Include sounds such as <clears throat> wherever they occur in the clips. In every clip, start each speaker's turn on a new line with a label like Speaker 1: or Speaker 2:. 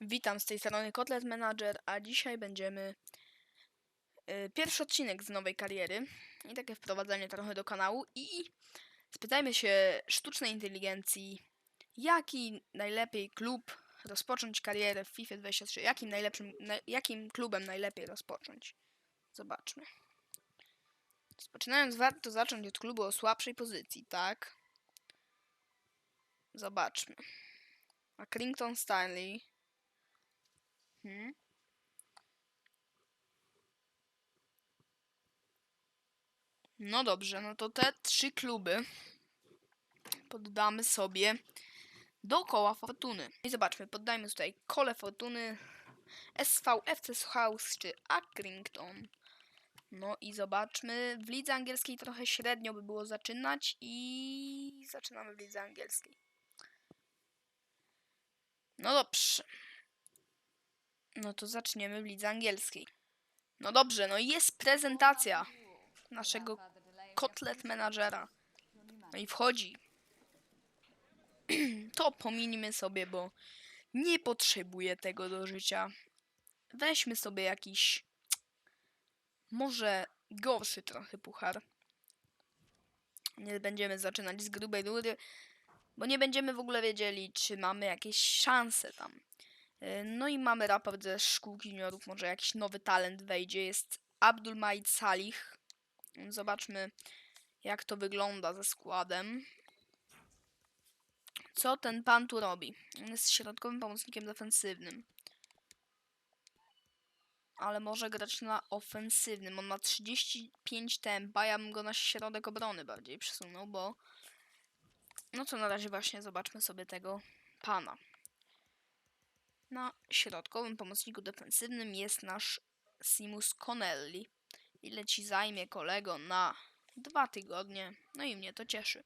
Speaker 1: Witam z tej strony Kotlet Manager, a dzisiaj będziemy y, pierwszy odcinek z nowej kariery i takie wprowadzenie trochę do kanału i spytajmy się sztucznej inteligencji, jaki najlepiej klub rozpocząć karierę w FIFA 23, jakim najlepszym, na, jakim klubem najlepiej rozpocząć. Zobaczmy. Rozpoczynając warto zacząć od klubu o słabszej pozycji, tak? Zobaczmy. A Crington Stanley Hmm. No dobrze, no to te trzy kluby poddamy sobie do koła fortuny. I zobaczmy, poddajmy tutaj kole fortuny SV, FC House czy Accrington. No i zobaczmy, w lidze angielskiej trochę średnio by było zaczynać i zaczynamy w lidze angielskiej. No dobrze. No to zaczniemy w lidze angielskiej. No dobrze, no i jest prezentacja naszego kotlet menadżera. No i wchodzi. <clears throat> To pominimy sobie, bo nie potrzebuję tego do życia. Weźmy sobie jakiś może gorszy trochę puchar. Nie będziemy zaczynać z grubej rury, bo nie będziemy w ogóle wiedzieli, czy mamy jakieś szanse tam. Y, No i mamy raport ze szkół juniorów, może jakiś nowy talent wejdzie. Jest Abdul Majid Salih. Zobaczmy, jak to wygląda ze składem. Co ten pan tu robi? On jest środkowym pomocnikiem defensywnym. Ale może grać na ofensywnym. On ma 35 tempa. Ja bym go na środek obrony bardziej przesunął, bo... No to na razie właśnie zobaczmy sobie tego pana. Na środkowym pomocniku defensywnym jest nasz Simus Connelly. Ile ci zajmie kolego na dwa tygodnie? No i mnie to cieszy,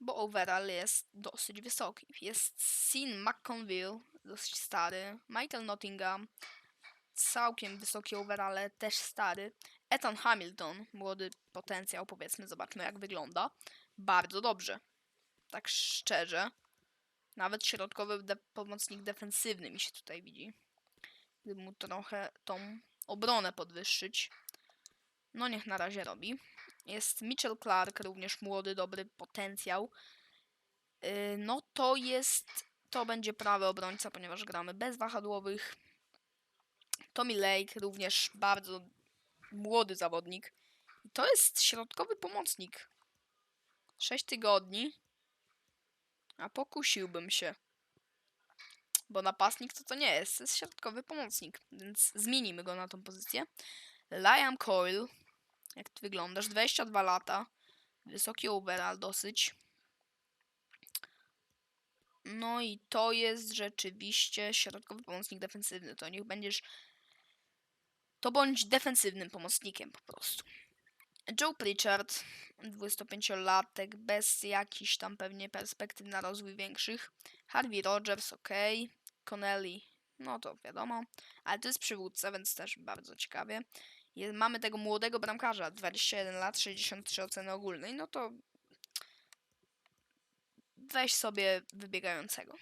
Speaker 1: bo overall jest dosyć wysoki. Jest Sin McConville, dosyć stary. Michael Nottingham, całkiem wysoki overall, też stary. Ethan Hamilton, młody potencjał, powiedzmy, zobaczmy jak wygląda. Bardzo dobrze. Tak szczerze. Nawet środkowy de pomocnik defensywny mi się tutaj widzi. Gdyby mu trochę tą obronę podwyższyć. No niech na razie robi. Jest Mitchell Clark, również młody, dobry potencjał. Yy, no to jest, to będzie prawy obrońca, ponieważ gramy bez wahadłowych. Tommy Lake, również bardzo młody zawodnik. To jest środkowy pomocnik. 6 tygodni. A pokusiłbym się. Bo napastnik to to nie jest, to jest środkowy pomocnik, więc zmienimy go na tą pozycję. Liam Coyle, jak ty wyglądasz, 22 lata, wysoki overall dosyć. No i to jest rzeczywiście środkowy pomocnik defensywny, to niech będziesz, to bądź defensywnym pomocnikiem po prostu. Joe Pritchard, 25-latek, bez jakichś tam pewnie perspektyw na rozwój większych. Harvey Rogers, ok. Connelly, no to wiadomo, ale to jest przywódca, więc też bardzo ciekawie. Mamy tego młodego bramkarza, 21 lat, 63 oceny ogólnej, no to weź sobie wybiegającego.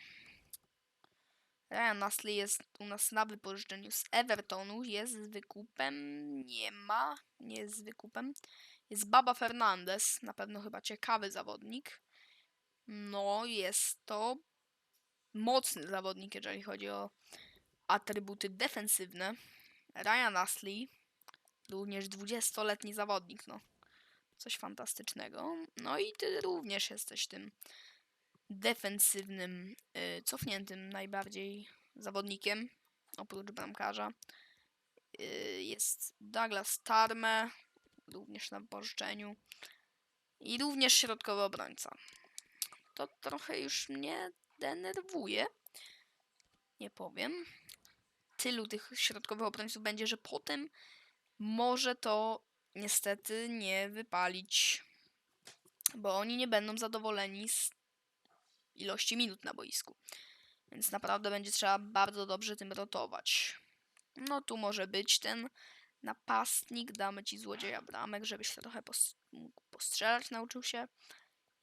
Speaker 1: Ryan Nasley jest u nas na wypożyczeniu z Evertonu. Jest z wykupem? Nie ma. Nie jest z wykupem. Jest Baba Fernandez. Na pewno chyba ciekawy zawodnik. No, jest to mocny zawodnik, jeżeli chodzi o atrybuty defensywne. Ryan Nasley. Również 20-letni zawodnik. No, coś fantastycznego. No i ty również jesteś tym defensywnym, y, cofniętym najbardziej zawodnikiem, oprócz bramkarza. Y, jest Douglas Tarme, również na pożyczeniu. I również środkowy obrońca. To trochę już mnie denerwuje. Nie powiem. Tylu tych środkowych obrońców będzie, że potem może to niestety nie wypalić. Bo oni nie będą zadowoleni z ilości minut na boisku. Więc naprawdę będzie trzeba bardzo dobrze tym rotować. No tu może być ten napastnik, damy ci złodzieja bramek, żebyś trochę pos mógł postrzelać, nauczył się.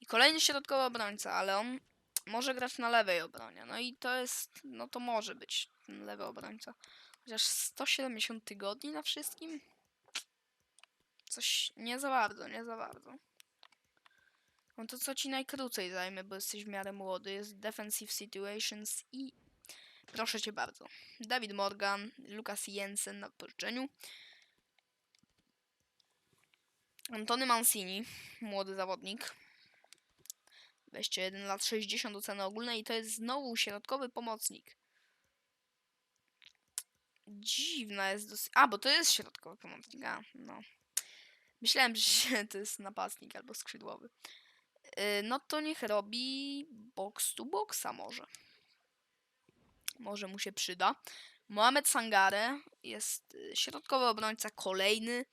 Speaker 1: I kolejny środkowy obrońca, ale on może grać na lewej obronie. No i to jest, no to może być ten lewy obrońca. Chociaż 170 tygodni na wszystkim? Coś nie za bardzo, nie za bardzo. No to co ci najkrócej zajmie, bo jesteś w miarę młody. Jest Defensive Situations i proszę cię bardzo. David Morgan, Lukas Jensen na pożyczeniu. Antony Mancini, młody zawodnik. 21 lat, 60 oceny ogólnej i to jest znowu środkowy pomocnik. Dziwna jest dosyć... A, bo to jest środkowy pomocnik, a, no. Myślałem, że <laughs> to jest napastnik albo skrzydłowy. Yy, No to niech robi box to boxa może. Może mu się przyda. Mohamed Sangare jest y, środkowy obrońca kolejny.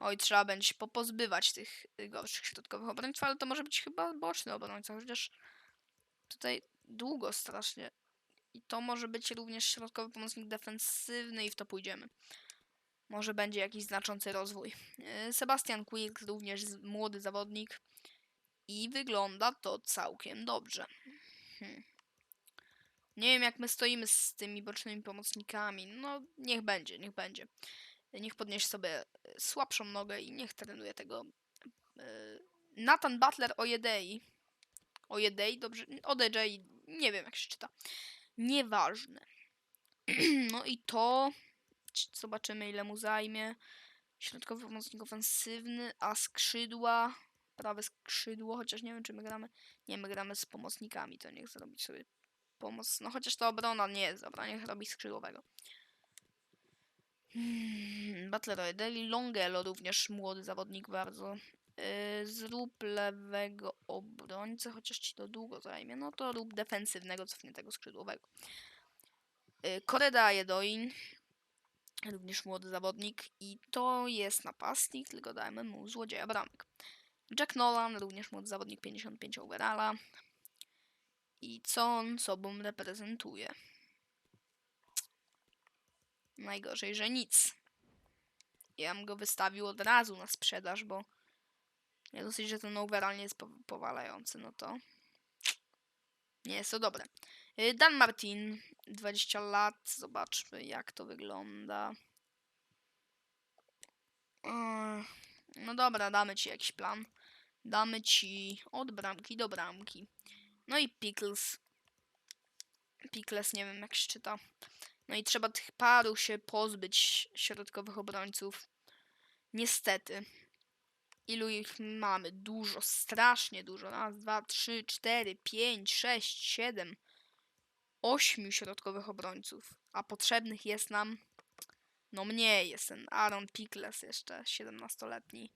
Speaker 1: Oj, trzeba będzie się popozbywać tych y, gorszych środkowych obrońców, ale to może być chyba boczny obrońca, chociaż tutaj długo strasznie. I to może być również środkowy pomocnik defensywny i w to pójdziemy. Może będzie jakiś znaczący rozwój. Y, Sebastian Quirk, również młody zawodnik. I wygląda to całkiem dobrze. Hmm. Nie wiem, jak my stoimy z tymi bocznymi pomocnikami. No, niech będzie, niech będzie. Niech podniesie sobie e, słabszą nogę i niech trenuje tego. e, Nathan Butler Ojedei. Ojedei, dobrze. Odejrzej, nie wiem jak się czyta. Nieważne. <clears throat> No i to. Zobaczymy, ile mu zajmie. Środkowy pomocnik ofensywny, a skrzydła. Prawe skrzydło, chociaż nie wiem, czy my gramy. Nie, my gramy z pomocnikami, to niech zrobi sobie pomoc. No chociaż ta obrona nie jest dobra, niech robi skrzydłowego. Hmm, Butler Oedeli, Longelo również młody zawodnik bardzo. Yy, zrób lewego obrońcę, chociaż ci to długo zajmie. No to rób defensywnego, cofniętego skrzydłowego. Yy, Koreda Jedoin, również młody zawodnik. I to jest napastnik, tylko dajmy mu złodzieja bramek. Jack Nolan, również młody zawodnik, 55 overalla. I co on sobą reprezentuje? Najgorzej, że nic. Ja bym go wystawił od razu na sprzedaż, bo nie dosyć, że ten overall nie jest po- powalający, no to nie jest to dobre. Y, Dan Martin, 20 lat, zobaczmy jak to wygląda. No dobra, damy ci jakiś plan. Damy ci od bramki do bramki. No i Pickles. Pickles, nie wiem jak się czyta. No i trzeba tych paru się pozbyć środkowych obrońców. Niestety. Ilu ich mamy? Dużo, strasznie dużo. Raz, dwa, trzy, cztery, pięć, sześć, siedem, ośmiu środkowych obrońców. A potrzebnych jest nam, no mniej. Jest ten Aaron Pickles jeszcze, 17-letni.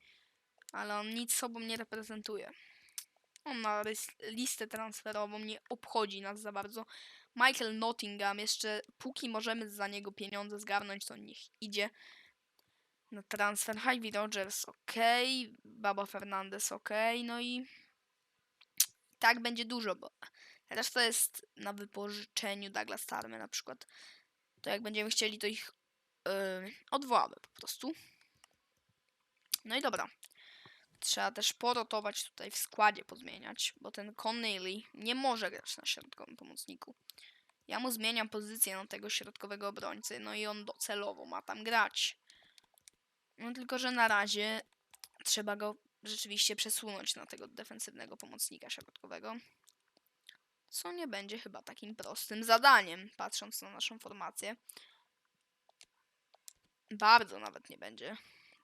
Speaker 1: Ale on nic sobą nie reprezentuje. On rys- listę transferową nie obchodzi nas za bardzo. Michael Nottingham, jeszcze póki możemy za niego pieniądze zgarnąć, to niech idzie na transfer. Harvey Rogers, ok. Baba Fernandez, ok. No i tak będzie dużo, bo reszta jest na wypożyczeniu Douglas Tarmy na przykład. To jak będziemy chcieli, to ich yy, odwołamy po prostu. No i dobra. Trzeba też porotować tutaj w składzie, pozmieniać, bo ten Connelly nie może grać na środkowym pomocniku. Ja mu zmieniam pozycję na tego środkowego obrońcy, no i on docelowo ma tam grać. No tylko, że na razie trzeba go rzeczywiście przesunąć na tego defensywnego pomocnika środkowego. Co nie będzie chyba takim prostym zadaniem, patrząc na naszą formację. Bardzo nawet nie będzie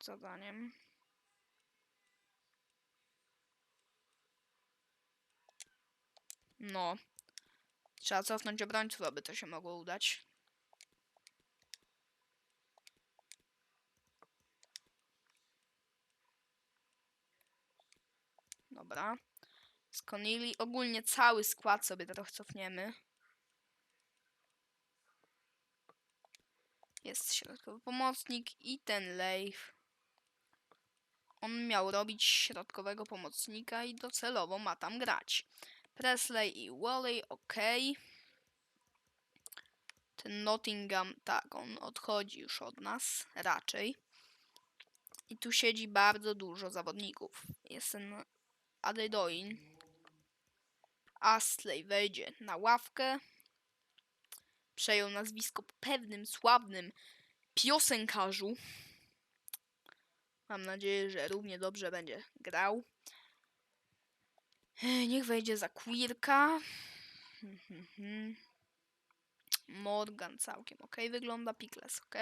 Speaker 1: zadaniem. No. Trzeba cofnąć obrońców, aby to się mogło udać. Dobra. Z Conili ogólnie cały skład sobie trochę cofniemy. Jest środkowy pomocnik i ten Leif. On miał robić środkowego pomocnika i docelowo ma tam grać. Presley i Wally, ok. Ten Nottingham, tak, on odchodzi już od nas, raczej. I tu siedzi bardzo dużo zawodników. Jest ten Adedoin. Astley wejdzie na ławkę. Przejął nazwisko po pewnym sławnym piosenkarzu. Mam nadzieję, że równie dobrze będzie grał. Niech wejdzie za Quirka. Hmm, hmm, hmm. Morgan całkiem ok wygląda, Pickles ok.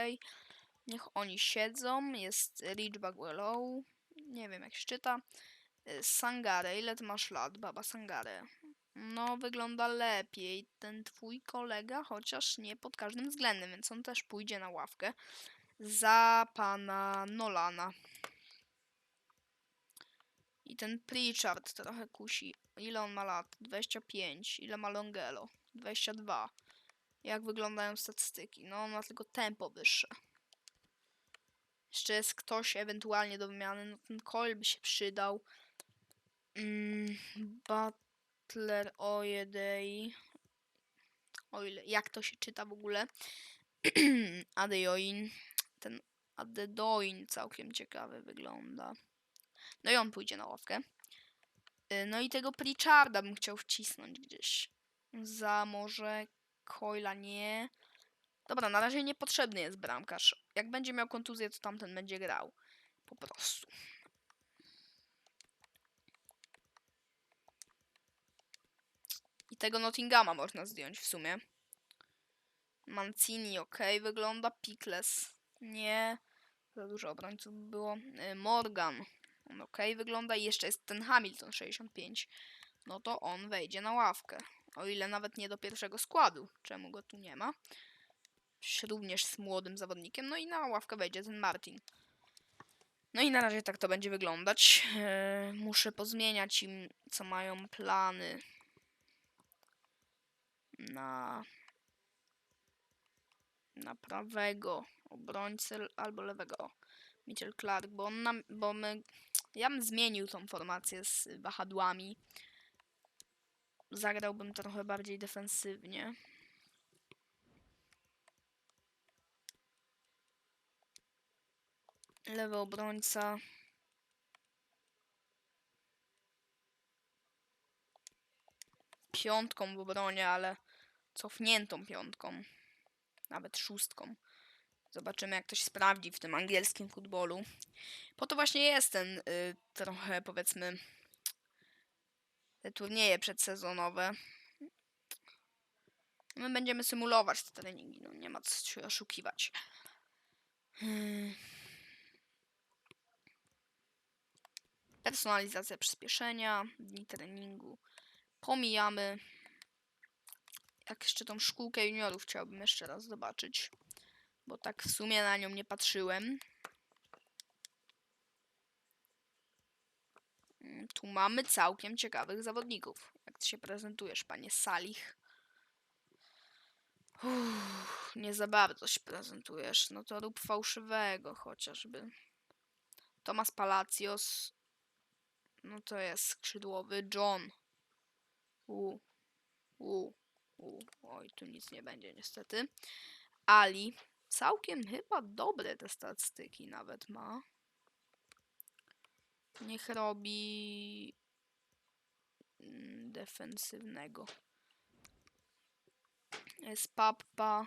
Speaker 1: Niech oni siedzą. Jest Rich Bagwellow. Nie wiem jak się czyta. Y, Sangare, ile ty masz lat, baba Sangare? No, wygląda lepiej ten twój kolega, chociaż nie pod każdym względem, więc on też pójdzie na ławkę za pana Nolana. I ten Pritchard trochę kusi. Ile on ma lat? 25. Ile ma Longelo? 22. Jak wyglądają statystyki? No, on ma tylko tempo wyższe. Jeszcze jest ktoś ewentualnie do wymiany. No, ten Cole by się przydał. Mm, Butler Ojedei. O ile, jak to się czyta w ogóle? <clears throat> Adeoin. Ten Adedoin całkiem ciekawy wygląda. No i on pójdzie na ławkę. Y, No i tego Pritcharda bym chciał wcisnąć gdzieś. Za może Coila nie. Dobra, na razie niepotrzebny jest bramkarz. Jak będzie miał kontuzję, to tamten będzie grał. Po prostu. I tego Nottinghama można zdjąć w sumie. Mancini ok, wygląda. Pickles nie. Za dużo obrońców było. Y, Morgan on ok wygląda. I jeszcze jest ten Hamilton 65. No to on wejdzie na ławkę. O ile nawet nie do pierwszego składu. Czemu go tu nie ma? Również z młodym zawodnikiem. No i na ławkę wejdzie ten Martin. No i na razie tak to będzie wyglądać. Eee, muszę pozmieniać im, co mają plany na na prawego obrońcę albo lewego Mitchell Clark, bo on nam, bo my ja bym zmienił tą formację z wahadłami. Zagrałbym trochę bardziej defensywnie. Lewy obrońca. Piątką w obronie, ale cofniętą piątką. Nawet szóstką. Zobaczymy, jak to się sprawdzi w tym angielskim futbolu. Po to właśnie jest ten y, trochę, powiedzmy, te turnieje przedsezonowe. My będziemy symulować te treningi, no nie ma co się oszukiwać. Hmm. Personalizacja przyspieszenia, dni treningu. Pomijamy. Jak jeszcze tą szkółkę juniorów chciałbym jeszcze raz zobaczyć. Bo tak w sumie na nią nie patrzyłem. Mm, Tu mamy całkiem ciekawych zawodników. Jak ty się prezentujesz, panie Salich? Uff, nie za bardzo się prezentujesz. No to rób fałszywego chociażby. Tomas Palacios. No to jest skrzydłowy John. U. U. U. Oj, tu nic nie będzie niestety. Ali. Całkiem chyba dobre te statystyki nawet ma. Niech robi mm, defensywnego. Jest Pappa.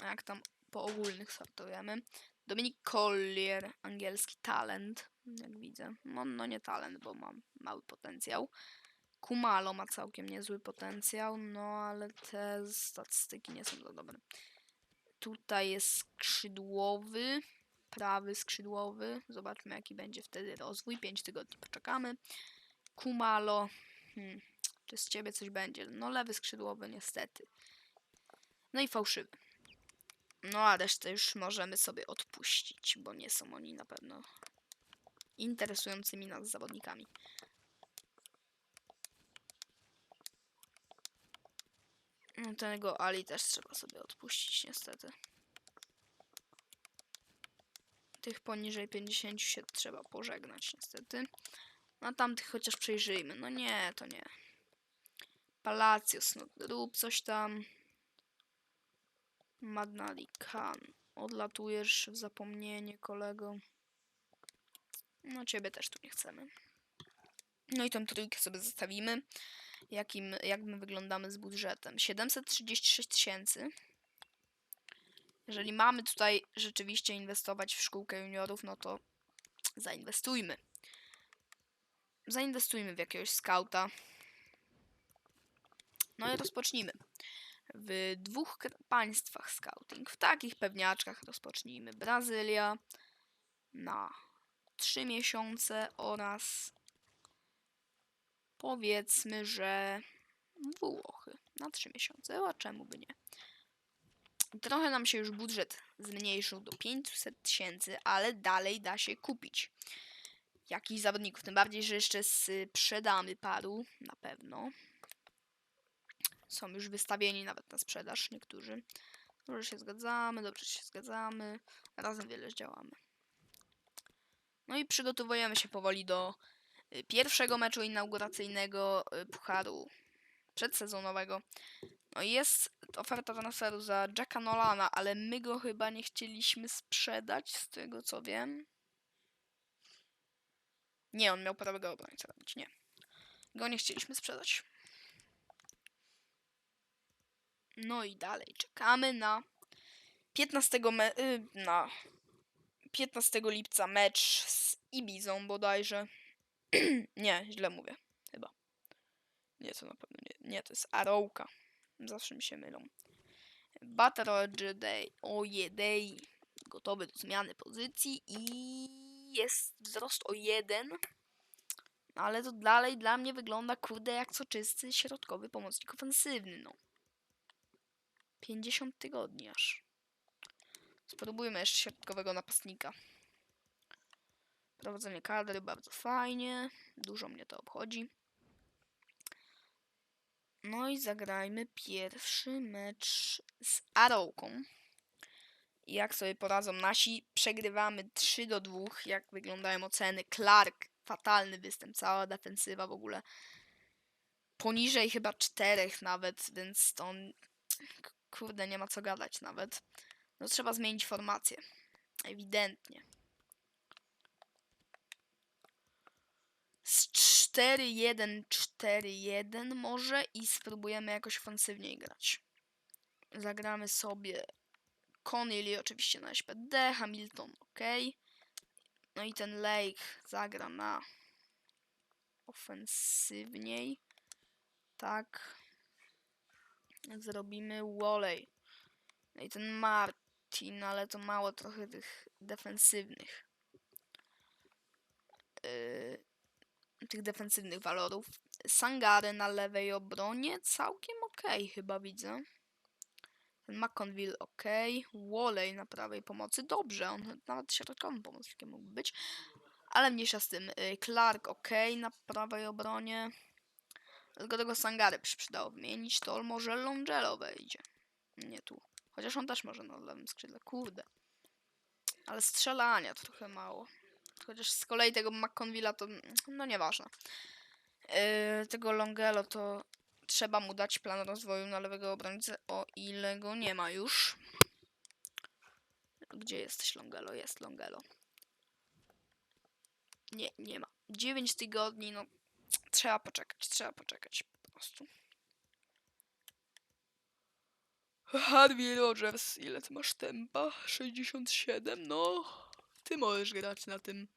Speaker 1: Jak tam po ogólnych sortujemy. Dominik Collier, angielski talent, jak widzę. No, no nie talent, bo ma mały potencjał. Kumalo ma całkiem niezły potencjał, no ale te statystyki nie są za dobre. Tutaj jest skrzydłowy, prawy skrzydłowy. Zobaczmy, jaki będzie wtedy rozwój. 5 tygodni poczekamy. Kumalo. Hmm, czy z ciebie coś będzie? No, lewy skrzydłowy, niestety. No i fałszywy. No, a resztę już możemy sobie odpuścić, bo nie są oni na pewno interesującymi nas zawodnikami. Tego Ali też trzeba sobie odpuścić, niestety. Tych poniżej 50 się trzeba pożegnać, niestety. A tamtych chociaż przejrzyjmy. No nie, to nie. Palacios, no rób coś tam. Magnali Khan. Odlatujesz w zapomnienie, kolego. No ciebie też tu nie chcemy. No i tą trójkę sobie zostawimy. jakim, jak my wyglądamy z budżetem. 736 tysięcy. Jeżeli mamy tutaj rzeczywiście inwestować w szkółkę juniorów, no to zainwestujmy. Zainwestujmy w jakiegoś skauta. No i rozpocznijmy. W dwóch państwach scouting, w takich pewniaczkach rozpocznijmy. Brazylia na 3 miesiące oraz powiedzmy, że Włochy na 3 miesiące, a czemu by nie? Trochę nam się już budżet zmniejszył do 500 tysięcy, ale dalej da się kupić jakichś zawodników. Tym bardziej, że jeszcze sprzedamy paru na pewno. Są już wystawieni nawet na sprzedaż niektórzy. Dobrze się zgadzamy, dobrze się zgadzamy. Razem wiele zdziałamy. No i przygotowujemy się powoli do pierwszego meczu inauguracyjnego y, Pucharu przedsezonowego. No jest oferta transferu za Jacka Nolana, ale my go chyba nie chcieliśmy sprzedać, z tego co wiem. Nie, on miał prawego obrońcę robić, nie. Go nie chcieliśmy sprzedać. No i dalej czekamy na 15 me- y, na 15 lipca mecz z Ibizą bodajże. <clears throat> nie, źle mówię, chyba. Nie, to na pewno nie. Nie, to jest Arauka. Zawsze mi się mylą. Battle Day, Ojedej, gotowy do zmiany pozycji i jest wzrost o jeden. Ale to dalej dla mnie wygląda, kurde, jak soczysty środkowy pomocnik ofensywny, no. 50 tygodni aż. Spróbujmy jeszcze środkowego napastnika. Prowadzenie kadry bardzo fajnie. Dużo mnie to obchodzi. No i zagrajmy pierwszy mecz z Arauką. Jak sobie poradzą nasi? Przegrywamy 3 do 2. Jak wyglądają oceny? Clark, fatalny występ, cała defensywa w ogóle. Poniżej chyba 4 nawet, więc to kurde nie ma co gadać nawet. No trzeba zmienić formację. Ewidentnie. Z 4-1, 4-1 może i spróbujemy jakoś ofensywniej grać. Zagramy sobie Connelly oczywiście na SPD, Hamilton ok. No i ten Lake zagra na ofensywniej. Tak. Zrobimy Walley. No i ten Martin, ale to mało trochę tych defensywnych. Yy, tych defensywnych walorów. Sangary na lewej obronie całkiem okej chyba widzę. Ten McConville ok. Walley na prawej pomocy dobrze. On nawet środkowym pomocnikiem mógł być. Ale mniejsza z tym. Yy, Clark ok na prawej obronie. Tylko tego Sangary przy- przydało wymienić. To może Longelo wejdzie. Nie tu. Chociaż on też może na lewym skrzydle. Kurde. Ale strzelania to trochę mało. Chociaż z kolei tego McConville'a to no nieważne. Yy, tego Longelo to trzeba mu dać plan rozwoju na lewego obrońcę, o ile go nie ma już. Gdzie jesteś Longelo? Jest Longelo. Nie, nie ma. 9 tygodni, no trzeba poczekać, trzeba poczekać po prostu. Harvey Rogers, ile ty masz tempa? 67, no. Ty możesz grać na tym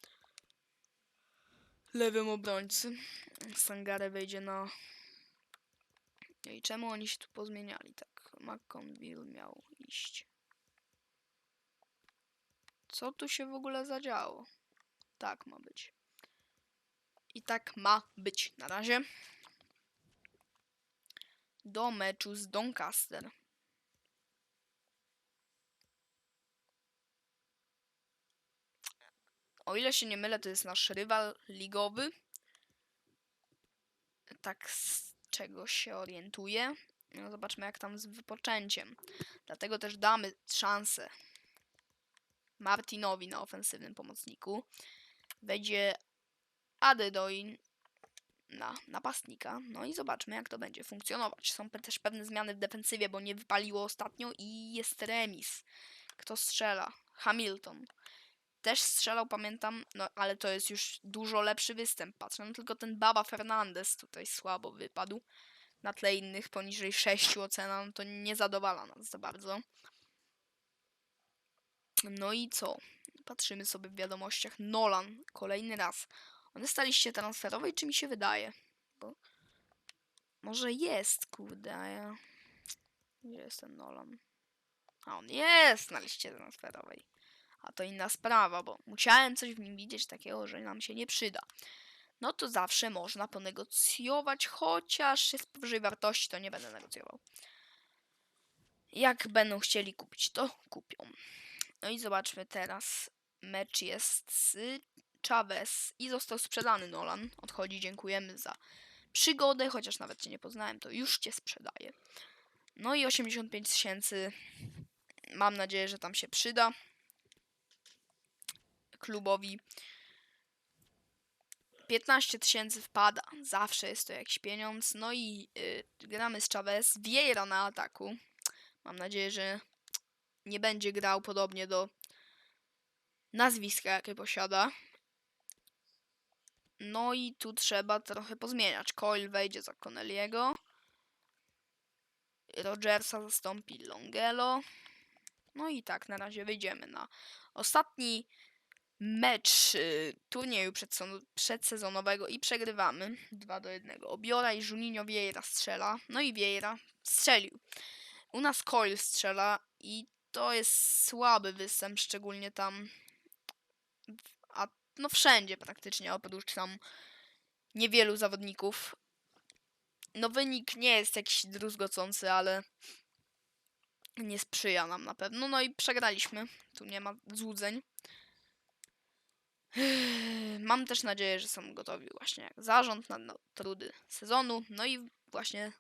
Speaker 1: lewym obrońcy. Sangare wejdzie na... I czemu oni się tu pozmieniali? Tak, McConville miał iść. Co tu się w ogóle zadziało? Tak ma być. I tak ma być na razie. Do meczu z Doncaster. O ile się nie mylę, to jest nasz rywal ligowy. Tak z czego się orientuję. No zobaczmy jak tam z wypoczęciem. Dlatego też damy szansę Martinowi na ofensywnym pomocniku. Wejdzie Adedoin na napastnika. No i zobaczmy, jak to będzie funkcjonować. Są też pewne zmiany w defensywie, bo nie wypaliło ostatnio i jest remis. Kto strzela? Hamilton. Też strzelał, pamiętam, no ale to jest już dużo lepszy występ, patrzę. No tylko ten Baba Fernandez tutaj słabo wypadł. Na tle innych poniżej 6 ocena, no to nie zadowala nas za bardzo. No i co? Patrzymy sobie w wiadomościach. Nolan, kolejny raz. On jest na liście transferowej, czy mi się wydaje? Bo może jest, kurde, ja... Gdzie jest ten Nolan? A on jest na liście transferowej. A to inna sprawa, bo musiałem coś w nim widzieć takiego, że nam się nie przyda. No to zawsze można ponegocjować, chociaż jest powyżej wartości, to nie będę negocjował. Jak będą chcieli kupić, to kupią. No i zobaczmy teraz. Mecz jest z Chavez i został sprzedany Nolan. Odchodzi, dziękujemy za przygodę, chociaż nawet cię nie poznałem, to już cię sprzedaję. No i 85 tysięcy. Mam nadzieję, że tam się przyda klubowi. 15 tysięcy wpada. Zawsze jest to jakiś pieniądz. No i y, gramy z Chavez. Vieira na ataku. Mam nadzieję, że nie będzie grał podobnie do nazwiska, jakie posiada. No i tu trzeba trochę pozmieniać. Coil wejdzie za Connelliego. Rogersa zastąpi Longelo. No i tak, na razie wyjdziemy na ostatni mecz y, turnieju przedsezonowego i przegrywamy 2 do 1. Obiora i Juninho Vieira strzela. No i Vieira strzelił. U nas Coil strzela i to jest słaby występ, szczególnie tam, a no wszędzie praktycznie, oprócz tam niewielu zawodników. No wynik nie jest jakiś druzgocący, ale nie sprzyja nam na pewno. No i przegraliśmy. Tu nie ma złudzeń. Mam też nadzieję, że są gotowi właśnie jak zarząd na trudy sezonu. No i właśnie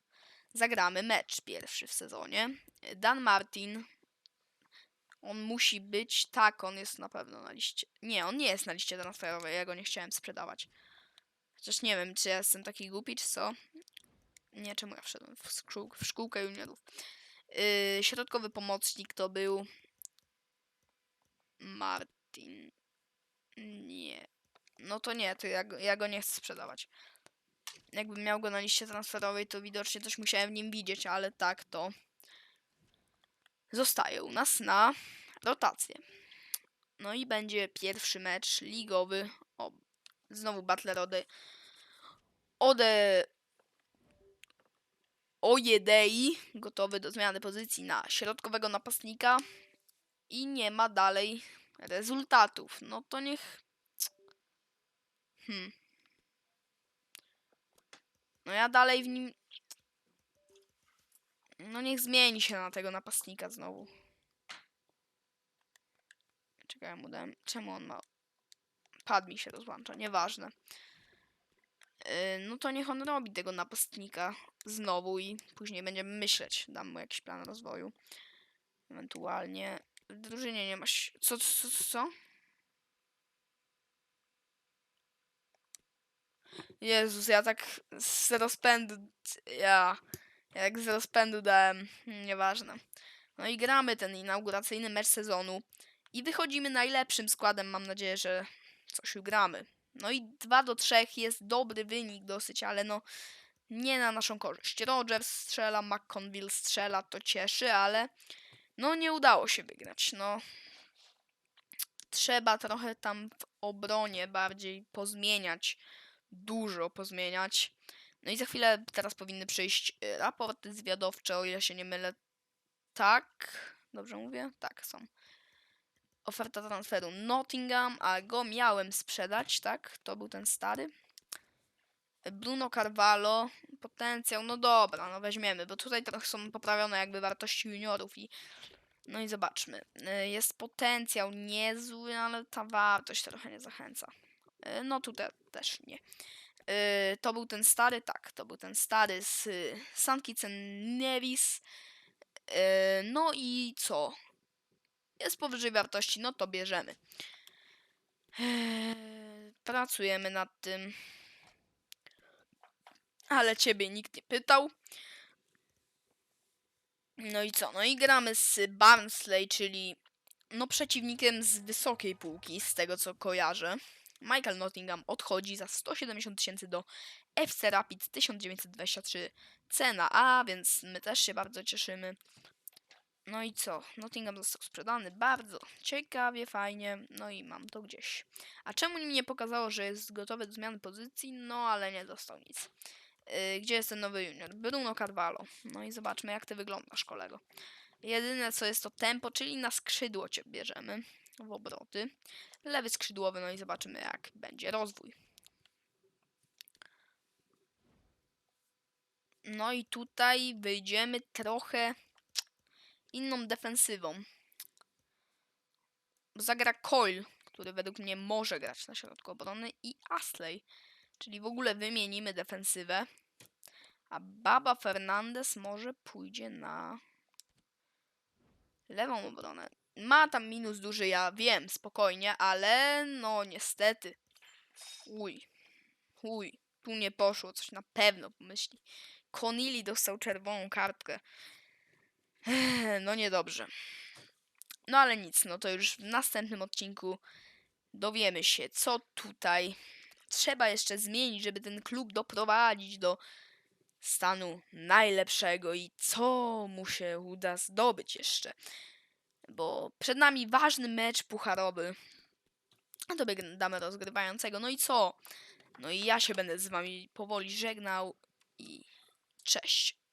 Speaker 1: zagramy mecz pierwszy w sezonie. Dan Martin. On musi być. Tak, on jest na pewno na liście. Nie, on nie jest na liście transferowej. Ja go nie chciałem sprzedawać. Chociaż nie wiem, czy ja jestem taki głupi, czy co. Nie, czemu ja wszedłem w, szkół, w szkółkę juniorów. Yy, środkowy pomocnik to był Martin. No to nie, to ja go, ja go nie chcę sprzedawać. Jakbym miał go na liście transferowej, to widocznie coś musiałem w nim widzieć, ale tak to zostaje u nas na rotację. No i będzie pierwszy mecz ligowy. O, znowu Butler ode... Ode... Ojedei, gotowy do zmiany pozycji na środkowego napastnika i nie ma dalej rezultatów. No to niech. Hmm. No ja dalej w nim. No niech zmieni się na tego napastnika znowu. Czekaj, mu dałem. Czemu on ma. Pad mi się rozłącza, nieważne. Yy, no to niech on robi tego napastnika znowu i później będziemy myśleć. Dam mu jakiś plan rozwoju. Ewentualnie. W drużynie nie masz. Co, co, co, Jezus, ja tak z rozpędu. Ja. Ja tak z rozpędu dałem. Hmm, Nieważne. No i gramy ten inauguracyjny mecz sezonu. I wychodzimy najlepszym składem. Mam nadzieję, że coś ugramy. No i 2 do 3 jest dobry wynik dosyć, ale no nie na naszą korzyść. Rogers strzela, McConville strzela, to cieszy, ale no nie udało się wygrać. No trzeba trochę tam w obronie bardziej pozmieniać, dużo pozmieniać. No i za chwilę teraz powinny przyjść y, raporty zwiadowcze, o ile się nie mylę. Tak, dobrze mówię? Tak, są. Oferta transferu Nottingham, a go miałem sprzedać, tak? To był ten stary. Bruno Carvalho, potencjał, no dobra, no weźmiemy, bo tutaj trochę są poprawione jakby wartości juniorów i no i zobaczmy. Y, Jest potencjał niezły, ale ta wartość trochę nie zachęca. Y, No tutaj też nie. Y, To był ten stary, tak, to był ten stary z y, Sankicen Nevis. Y, No i co? Jest powyżej wartości, no to bierzemy. Eee, Pracujemy nad tym. Ale ciebie nikt nie pytał. No i co? No i gramy z Barnsley, czyli no przeciwnikiem z wysokiej półki, z tego co kojarzę. Michael Nottingham odchodzi za 170 tysięcy do FC Rapid 1923 cena, a więc my też się bardzo cieszymy. No i co? Nottingham został sprzedany bardzo ciekawie, fajnie, no i mam to gdzieś. A czemu mi nie pokazało, że jest gotowy do zmiany pozycji? No ale nie dostał nic. Yy, gdzie jest ten nowy junior? Bruno Carvalho. No i zobaczmy jak ty wyglądasz, kolego. Jedyne co jest to tempo, czyli na skrzydło cię bierzemy w obroty. Lewy skrzydłowy, no i zobaczymy jak będzie rozwój. No i tutaj wyjdziemy trochę inną defensywą. Zagra Coil, który według mnie może grać na środku obrony i Asley, czyli w ogóle wymienimy defensywę. A Baba Fernandez może pójdzie na lewą obronę. Ma tam minus duży, ja wiem, spokojnie, ale no niestety. Uj, uj, tu nie poszło, coś na pewno pomyśli. Conili dostał czerwoną kartkę. No niedobrze. No ale nic, no to już w następnym odcinku dowiemy się, co tutaj trzeba jeszcze zmienić, żeby ten klub doprowadzić do stanu najlepszego i co mu się uda zdobyć jeszcze. Bo przed nami ważny mecz pucharowy. A tobie damy rozgrywającego. No i co? No i ja się będę z wami powoli żegnał i cześć.